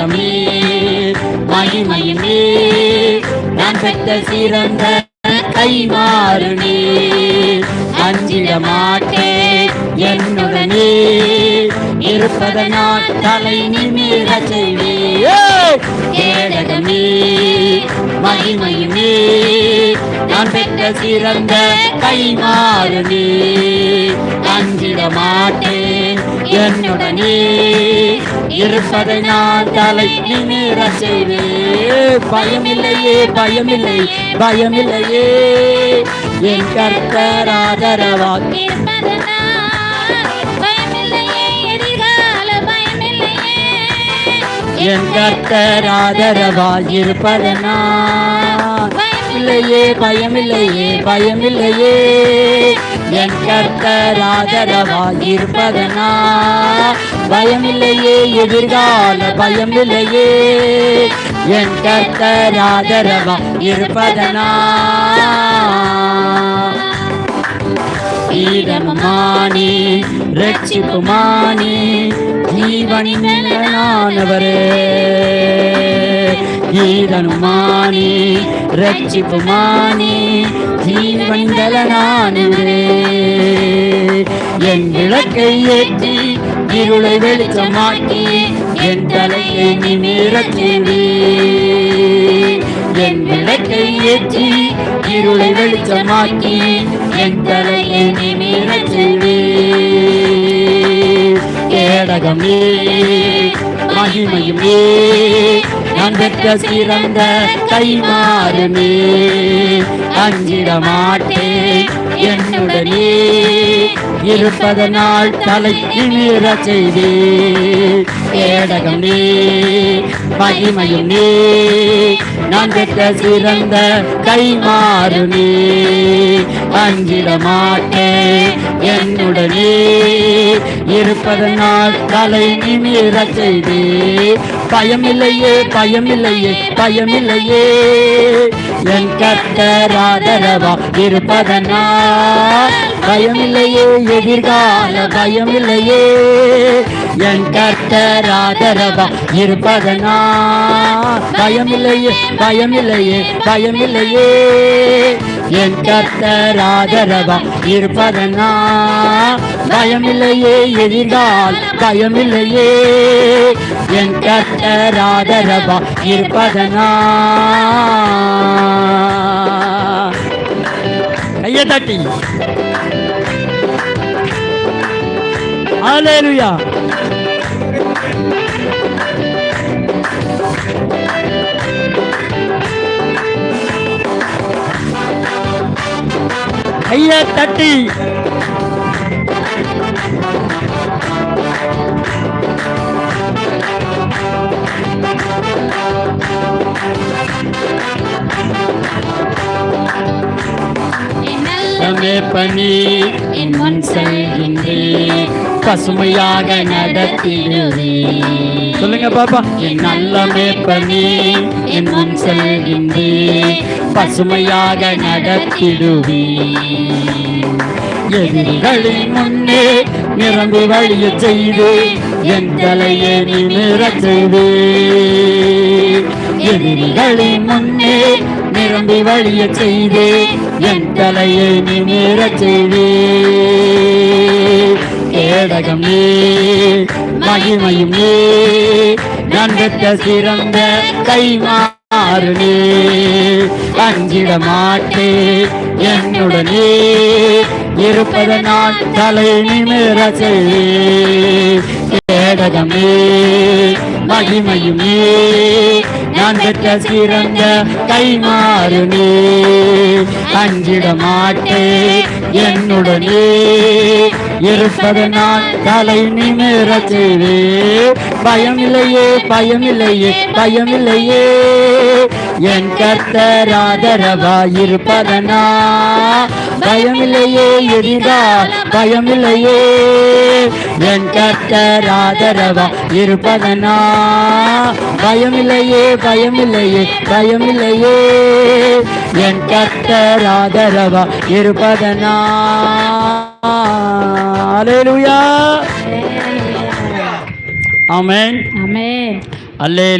கேடகமே மகிமையுமே நான் பெற்ற சிறந்த கைமாறுனே அஞ்சிட மாட்டேன் என்னுடனே. இருப்பதனால் தலை நிமிர செய்வே கேடகமே மகிமையுமே நான் பெற்ற சிறந்த கைமாறுனே அஞ்சிட மாட்டேன் என்னுடனே. இருப்பதனால் தலை நிமிர செய்வே. பயமில்லையே பயமில்லை பயமில்லையே. என் கர்த்தர் ஆதரவாக பயமில்லையே பயமில்லையே. என் கர்த்தர் ஆதரவாக இருப்பதனா இல்லையே பயமில்லையே பயமில்லையே. என் கர்த்தர் ஆதரவாக இருப்பதனா பயமில்லையே எதிர்கால பயம் இல்லையே என் கர்த்தர் ஆதரவா இருப்பதனா ஈரமானே ரட்சிப்புமானே ஜீவனின் மேலானவரே ஈரனுமானே ரட்சிப்புமானே ஜீவனின் மேலானவரே என் விளக்கை ஏற்றி இருளை வெளிச்சமாக்கி என் தலையை நீ செய்வே என் விளக்கை ஏற்றி இருளை வெளிச்சமாக்கி என் தலையை நீ செய்வே கேடகமே மகிமையுமே நான் பெற்ற சிறந்த கைமாறுமே அஞ்சிட மாட்டேன் என்னுடைய இருப்பதனால் செய்தி. ஏடகம் நீ மகிமையும் நீ நான் பெற்ற சிறந்த கைமாறுமே அஞ்சிட மாட்டேன் என்னுடனே இருப்பதனால் தலை நிமிர செய்தி. பயமில்லையே பயமில்லையே பயமில்லையே. என் கர்த்தர் ஆதரவா இருப்பதனா பயமில்லையே எதிர்கால பயமில்லையே. என் கர்த்தர் ஆதரவா இருப்பதனா பயமில்லையே பயமில்லையே பயமில்லையே. என் கர்த்தர் ஆதரவா இருப்பதனா பயமில்லையே எதிர்கால் பயமில்லையே. என் கர்த்தர் ஆதரவா இருப்பதனா கையை தட்டி ஹalleluya கையை தட்டி பணி. என் முன் செல்கின்றே பசுமையாக நடத்திடுவே சொல்லுங்க பாப்பா. என் நல்ல மேப்பனி என் முன் செல்கின்றே பசுமையாக நடத்திடுவே எதிரிகளின் முன்னே நிரம்பி வழிய செய்து என் தலையை நிமிரச் செய்தே எதிரிகளின் முன்னே நிரம்பி வழிய செய்து என் தலையை நிமிரச் கேடகம் நீ மகிமையும் நீ பெற்ற சிறந்த கைமாறு நீ அஞ்சிட மாட்டே என்னுடனே இருப்பதனால் தலை நிமிர செய்வீர் கேடகம் நீ மகிமையுமே. நான் பெற்ற சிறந்த கைமாறுமே. அஞ்சிட மாட்டேன் என்னுடனே. இருப்பது நான் தலை நிமிர செய்வே பயமில்லையே பயமில்லையே பயமில்லையே. என் கர்த்தர் ஆதரவா இருப்பதனா பயமில்லையே எதிரா பயமில்லையே. என் கர்த்தர் ஆதரவா இருப்பதனா பயமில்லையே பயமில்லையே பயமில்லையே. என் கர்த்தர் ஆதரவா இருப்பதனா அல்லேலூயா ஆமென் ஆமென் அல்லே